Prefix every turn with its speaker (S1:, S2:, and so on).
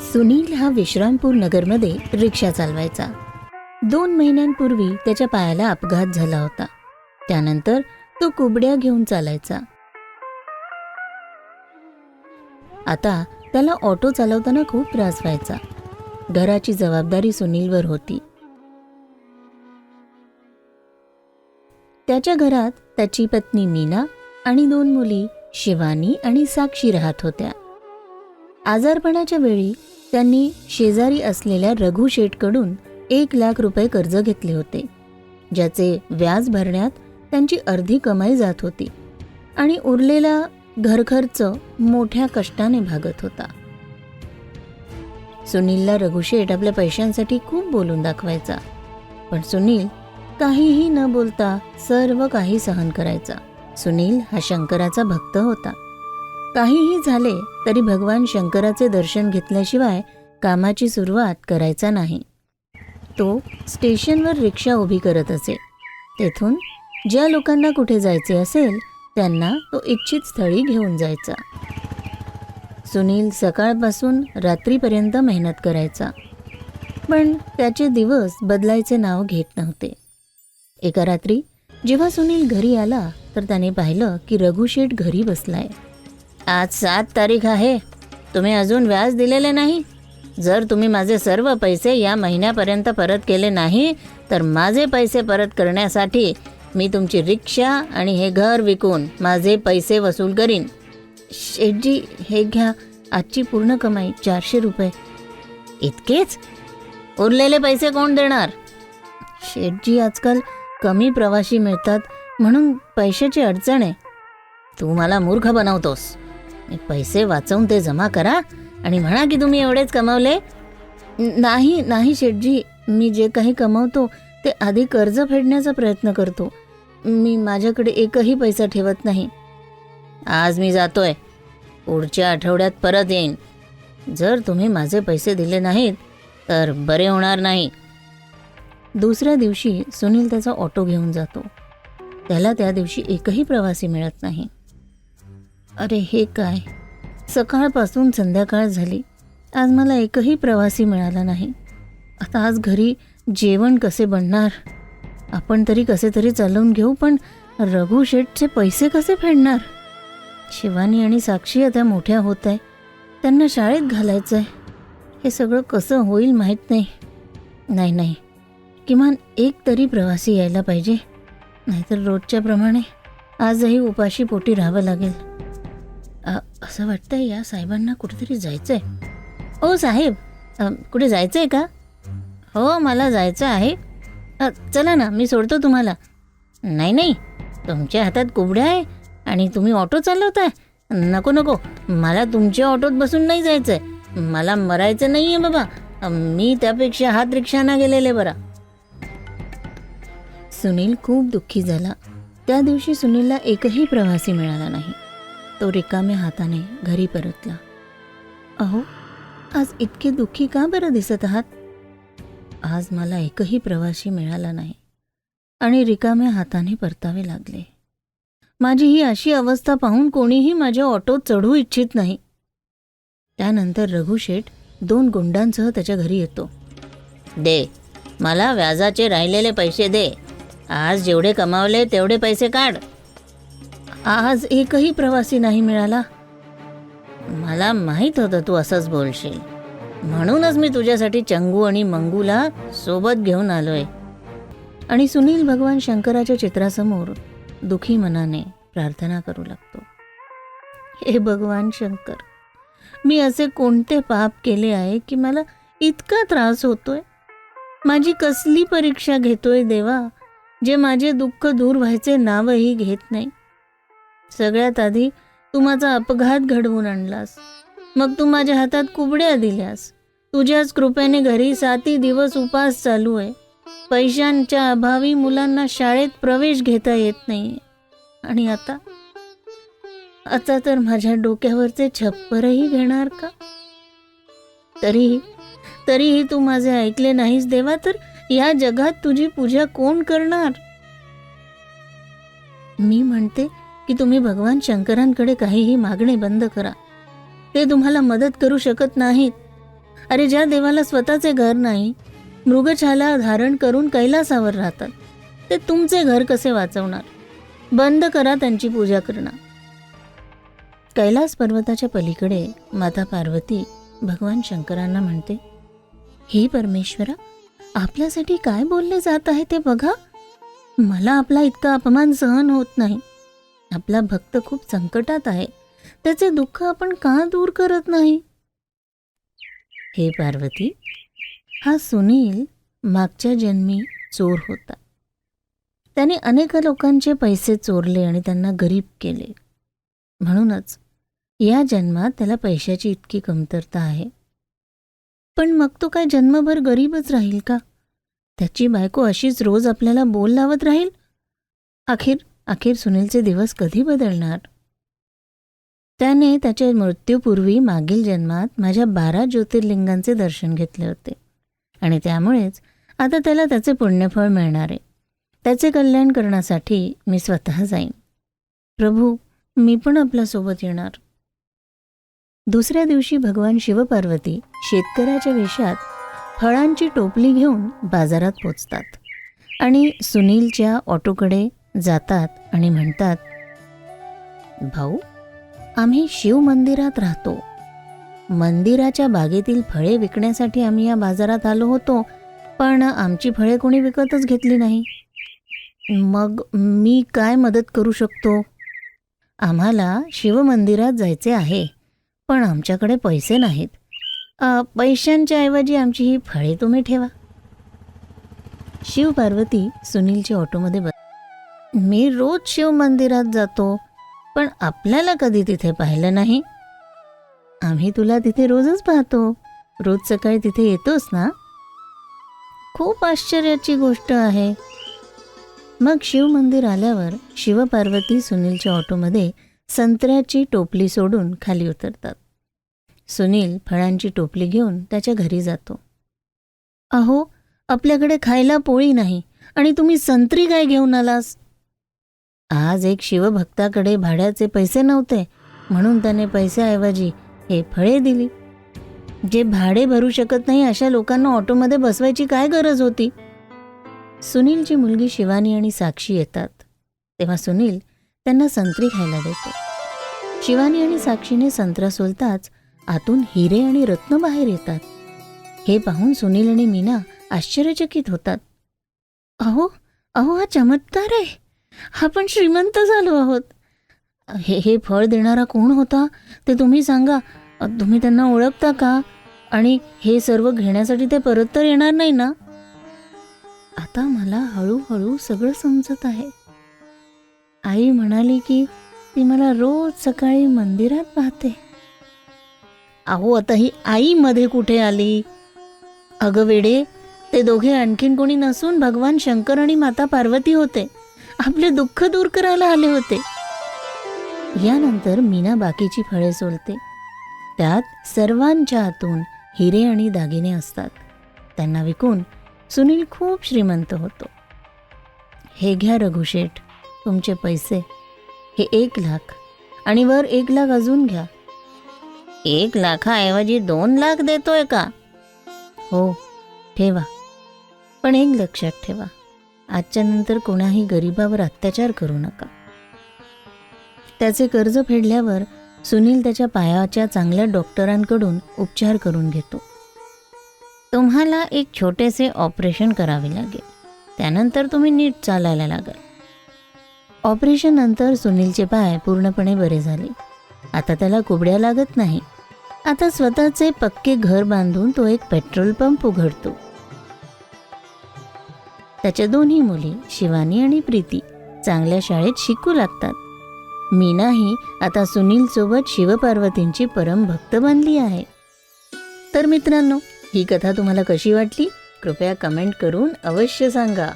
S1: सुनील हा विश्रामपूर नगरमध्ये रिक्षा चालवायचा. दोन महिन्यांपूर्वी त्याच्या पायाला अपघात झाला होता. त्यानंतर तो कुबड्या घेऊन चालायचा. आता त्याला ऑटो चालवताना खूप त्रास व्हायचा. घराची जबाबदारी सुनीलवर होती. त्याच्या घरात त्याची पत्नी मीना आणि दोन मुली शिवानी आणि साक्षी राहत होत्या. आजारपणाच्या वेळी त्यांनी शेजारी असलेल्या रघु शेठकडून एक लाख रुपये कर्ज घेतले होते ज्याचे व्याज भरण्यात त्यांची अर्धी कमाई जात होती आणि उरलेला घरखर्च मोठ्या कष्टाने भागत होता. सुनीलला रघुशेठ आपल्या पैशांसाठी खूप बोलून दाखवायचा पण सुनील काहीही न बोलता सर्व काही सहन करायचा. सुनील हा शंकराचा भक्त होता. काहीही झाले तरी भगवान शंकराचे दर्शन घेतल्याशिवाय कामाची सुरुवात करायचा नाही. तो स्टेशनवर रिक्षा उभी करत असे. तेथून ज्या लोकांना कुठे जायचे असेल त्यांना तो इच्छित स्थळी घेऊन जायचा. सुनील सकाळपासून रात्रीपर्यंत मेहनत करायचा. पण त्याचे दिवस बदलायचे नाव घेत नव्हते. एका रात्री जेव्हा सुनील घरी आला तर त्याने पाहिलं की रघुशेठ घरी बसलाय. आज सात तारीख आहे. तुम्ही अजून व्याज दिलेले नाही. जर तुम्ही माझे सर्व पैसे या महिन्यापर्यंत परत केले नाही तर माझे पैसे परत करण्यासाठी मी तुमची रिक्षा आणि हे घर विकून माझे पैसे वसूल करीन. शेठजी हे घ्या. आजची पूर्ण कमाई चारशे रुपये. इतकेच? उरलेले पैसे कोण देणार? शेठजी आजकाल कमी प्रवासी मिळतात म्हणून पैशाची अडचण आहे. तू मला मूर्ख बनवतोस. पैसे वाचवून ते जमा करा आणि म्हणा की तुम्ही एवढेच कमावले. नाही नाही शेटजी मी जे काही कमावतो ते आधी कर्ज फेडण्याचा प्रयत्न करतो. मी माझ्याकडे एकही पैसा ठेवत नाही. आज मी जातोय. पुढच्या आठवड्यात परत येईन. जर तुम्ही माझे पैसे दिले नाहीत तर बरे होणार नाही. दुसऱ्या दिवशी सुनील त्याचा ऑटो घेऊन जातो. त्याला त्या दिवशी एकही प्रवासी मिळत नाही. अरे हे काय? सकाळपासून संध्याकाळ झाली. आज मला एकही प्रवासी मिळाला नाही. आता आज घरी जेवण कसे बनणार? आपण तरी कसे तरी चालवून घेऊ पण रघु शेठचे पैसे कसे फेडणार? शिवानी आणि साक्षी आता मोठ्या होत आहे. त्यांना शाळेत घालायचं आहे. हे सगळं कसं होईल माहीत नाही. नाही नाही. किमान एक तरी प्रवासी यायला पाहिजे. नाहीतर रोजच्याप्रमाणे आजही उपाशी पोटी राहावं लागेल. अ, असं वाटतंय या साहेबांना कुठेतरी जायचं आहे ओ साहेब अ, कुठे जायचं आहे का? हो मला जायचं आहे. अ, चला ना मी सोडतो तुम्हाला. नाही नाही तुमच्या हातात कुबड्या आहे आणि तुम्ही ऑटो चालवताय. नको नको मला तुमच्या ऑटोत बसून नाही जायचंय. मला मरायचं नाहीये बाबा. अ, मी त्यापेक्षा हात रिक्षाना गेलेले बरा. सुनील खूप दुःखी झाला. त्या दिवशी सुनीलला एकही प्रवासी मिळाला नाही. तो रिकाम्या हाताने घरी परतला. अहो आज इतके दुःखी का बरं दिसत आहात? आज मला एकही प्रवासी मिळाला नाही. आणि रिकाम्या हाताने परतावे लागले. माझी ही अशी अवस्था पाहून कोणीही माझ्या ऑटोत चढू इच्छित नाही. त्यानंतर रघुशेठ दोन गुंडांसह त्याच्या घरी येतो. दे मला व्याजाचे राहिलेले पैसे दे. आज जेवढे कमावले तेवढे पैसे काढ. आज एकही प्रवासी नाही मिळाला. मला माहीत होतं तू असंच बोलशील. म्हणूनच मी तुझ्यासाठी चंगू आणि मंगूला सोबत घेऊन आलोय. आणि सुनील भगवान शंकराच्या चित्रासमोर दुखी मनाने प्रार्थना करू लागतो. हे भगवान शंकर मी असे कोणते पाप केले आहे की मला इतका त्रास होतोय? माझी कसली परीक्षा घेतोय देवा जे माझे दुःख दूर व्हायचे नावही घेत नाही. सगळ्यात आधी तू माझा अपघात घडवून आणलास. मग तू माझ्या हातात कुबड्या दिल्यास. तुझ्याच कृपेने घरी साती दिवस उपास चालू आहे. पैशांच्या अभावी मुलांना शाळेत प्रवेश घेता येत नाही आणि आता? आता तर माझ्या डोक्यावरचे छप्परही घेणार का? तरीही तरीही तू माझे ऐकले नाहीस देवा तर या जगात तुझी पूजा कोण करणार? मी म्हणते की तुम्ही भगवान शंकरांकडे काहीही मागणे बंद करा. ते तुम्हाला मदत करू शकत नाहीत. अरे ज्या देवाला स्वतःचे घर नाही मृगछाला धारण करून कैलासावर राहतात ते तुमचे घर कसे वाचवणार? बंद करा त्यांची पूजा करणं. कैलास पर्वताच्या पलीकडे माता पार्वती भगवान शंकरांना म्हणते हे परमेश्वरा आपल्यासाठी काय बोलले जात आहे ते बघा. मला आपला इतका अपमान सहन होत नाही. आपला भक्त खूप संकटात आहे. त्याचे दुःख आपण का दूर करत नाही? हे पार्वती हा सुनील मागच्या जन्मी चोर होता. त्याने अनेक लोकांचे पैसे चोरले आणि त्यांना गरीब केले. म्हणूनच या जन्मात त्याला पैशाची इतकी कमतरता आहे. पण मग तो काय जन्मभर गरीबच राहील का? त्याची बायको अशीच रोज आपल्याला बोल लावत राहील? अखेर अखेर सुनीलचे दिवस कधी बदलणार? त्याने त्याच्या मृत्यूपूर्वी मागील जन्मात माझ्या बारा ज्योतिर्लिंगांचे दर्शन घेतले होते. आणि त्यामुळेच आता त्याला त्याचे पुण्यफळ मिळणार आहे. त्याचे कल्याण करण्यासाठी मी स्वतः जाईन. प्रभू मी पण आपल्यासोबत येणार. दुसऱ्या दिवशी भगवान शिवपार्वती शेतकऱ्याच्या वेशात फळांची टोपली घेऊन बाजारात पोचतात. आणि सुनीलच्या ऑटोकडे जातात आणि म्हणतात भाऊ आम्ही शिव मंदिरात राहतो. मंदिराच्या बागेतील फळे विकण्यासाठी आम्ही या बाजारात आलो होतो पण आमची फळे कोणी विकतच घेतली नाही. मग मी काय मदत करू शकतो? आम्हाला शिवमंदिरात जायचे आहे पण आमच्याकडे पैसे नाहीत. पैशांच्या ऐवजी आमची ही फळे तुम्ही ठेवा. शिव पार्वती सुनीलच्या ऑटोमध्ये बस मी रोज शिव मंदिरात जातो पण आपल्याला कधी तिथे पाहिलं नाही? आम्ही तुला तिथे रोजच पाहतो. रोज सकाळी तिथे येतोस ना? खूप आश्चर्याची गोष्ट आहे. मग शिव मंदिर आल्यावर शिवपार्वती सुनीलच्या ऑटोमध्ये संत्र्याची टोपली सोडून खाली उतरतात. सुनील फळांची टोपली घेऊन त्याच्या घरी जातो. अहो आपल्याकडे खायला पोळी नाही आणि तुम्ही संत्री काय घेऊन आलास? आज एक शिवभक्ताकडे भाड्याचे पैसे नव्हते म्हणून त्याने पैशाऐवजी हे फळे दिली. जे भाडे भरू शकत नाही अशा लोकांना ऑटोमध्ये बसवायची काय गरज होती? सुनीलची मुलगी शिवानी आणि साक्षी येतात. तेव्हा सुनील त्यांना संत्री खायला देतो. शिवानी आणि साक्षीने संत्रा सोलताच आतून हिरे आणि रत्न बाहेर येतात. हे पाहून सुनील आणि मीना आश्चर्यचकित होतात. अहो अहो हा चमत्कार आहे. आपण श्रीमंत झालो आहोत. हे हे फळ देणारा कोण होता? ते तुम्ही सांगा. तुम्ही त्यांना ओळखता का? आणि हे सर्व घेण्यासाठी ते परत तर येणार नाही ना? आता मला हळूहळू सगळं समजत आहे. आई म्हणाली की ती मला रोज सकाळी मंदिरात पाहते. अहो आता ही आई मध्ये कुठे आली? अगं वेडे ते दोघे आणखीन कोणी नसून भगवान शंकर आणि माता पार्वती होते. आपले दुःख दूर करायला आले होते. यानंतर मीना बाकीची फळे सोलते. त्यात सर्वांच्या हातून हिरे आणि दागिने असतात. त्यांना विकून सुनील खूप श्रीमंत होतो. हे घ्या रघुशेठ तुमचे पैसे. हे एक लाख आणि वर एक लाख अजून घ्या. एक लाखाऐवजी दोन लाख देतोय का? हो ठेवा. पण एक लक्षात ठेवा. आजच्या नंतर कोणाही गरिबावर अत्याचार करू नका. त्याचे कर्ज फेडल्यावर सुनील त्याच्या पायाच्या चांगल्या डॉक्टरांकडून उपचार करून घेतो. तुम्हाला एक छोटेसे ऑपरेशन करावे लागेल. त्यानंतर तुम्ही नीट चालायला लागाल. ऑपरेशन नंतर सुनीलचे पाय पूर्णपणे बरे झाले. आता त्याला कुबड्या लागत नाही. आता स्वतःचे पक्के घर बांधून तो एक पेट्रोल पंप उघडतो. त्याच्या दोन्ही मुली शिवानी आणि प्रीती चांगल्या शाळेत शिकू लागतात. मीनाही आता सुनीलसोबत शिवपार्वतींची परम भक्त बनली आहे. तर मित्रांनो ही कथा तुम्हाला कशी वाटली? कृपया कमेंट करून अवश्य सांगा.